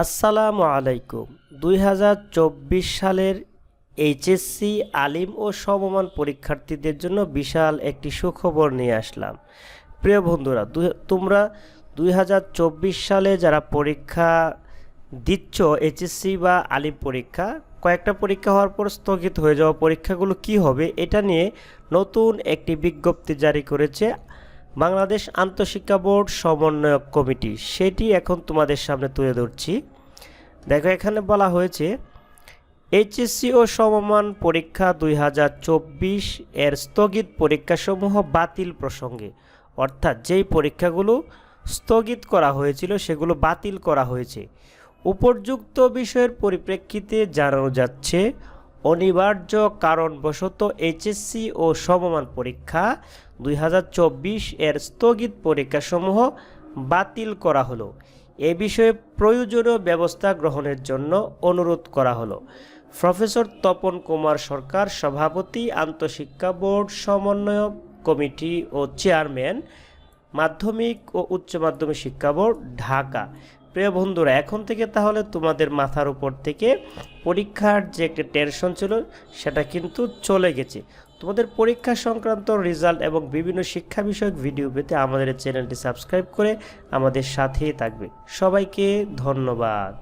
আসসালামু আলাইকুম। দুই হাজার চব্বিশ সালের এইচএসসি আলিম ও সমমান পরীক্ষার্থীদের জন্য বিশাল একটি সুখবর নিয়ে আসলাম। প্রিয় বন্ধুরা তোমরা দুই হাজার চব্বিশ সালে যারা পরীক্ষা দিচ্ছ, এইচএসসি বা আলিম পরীক্ষা, কয়েকটা পরীক্ষা হওয়ার পর স্থগিত হয়ে যাওয়া পরীক্ষাগুলো কি হবে, এটা নিয়ে নতুন একটি বিজ্ঞপ্তি জারি করেছে বাংলাদেশ আন্তঃশিক্ষা বোর্ড সমন্বয়ক কমিটি। সেটি এখন তোমাদের সামনে তুলে ধরছি। দেখো, এখানে বলা হয়েছে, এইচএসসি ও সমমান পরীক্ষা দুই হাজার চব্বিশ এর স্থগিত পরীক্ষাসমূহ বাতিল প্রসঙ্গে। অর্থাৎ যেই পরীক্ষাগুলো স্থগিত করা হয়েছিল, সেগুলো বাতিল করা হয়েছে। উপর্যুক্ত বিষয়ের পরিপ্রেক্ষিতে জানানো যাচ্ছে অনিবার্য কারণবশত এইচএসসি ও সমমান পরীক্ষা দুই হাজার চব্বিশ এর স্থগিত পরীক্ষাসমূহ বাতিল করা হলো। এ বিষয়ে প্রয়োজনীয় ব্যবস্থা গ্রহণের জন্য অনুরোধ করা হলো। প্রফেসর তপন কুমার সরকার, সভাপতি আন্তঃশিক্ষা বোর্ড, সমন্বয়ক কমিটি ও চেয়ারম্যান, মাধ্যমিক ও উচ্চ মাধ্যমিক শিক্ষা বোর্ড, ঢাকা। প্রিয় বন্ধুরা, এখন থেকে তাহলে তোমাদের মাথার উপর থেকে পরীক্ষার যে একটা টেনশন ছিল, সেটা কিন্তু চলে গেছে। তোমাদের পরীক্ষা সংক্রান্ত রেজাল্ট এবং বিভিন্ন শিক্ষা বিষয়ক ভিডিও পেতে আমাদের চ্যানেলটি সাবস্ক্রাইব করে আমাদের সাথেই থাকবে। সবাইকে ধন্যবাদ।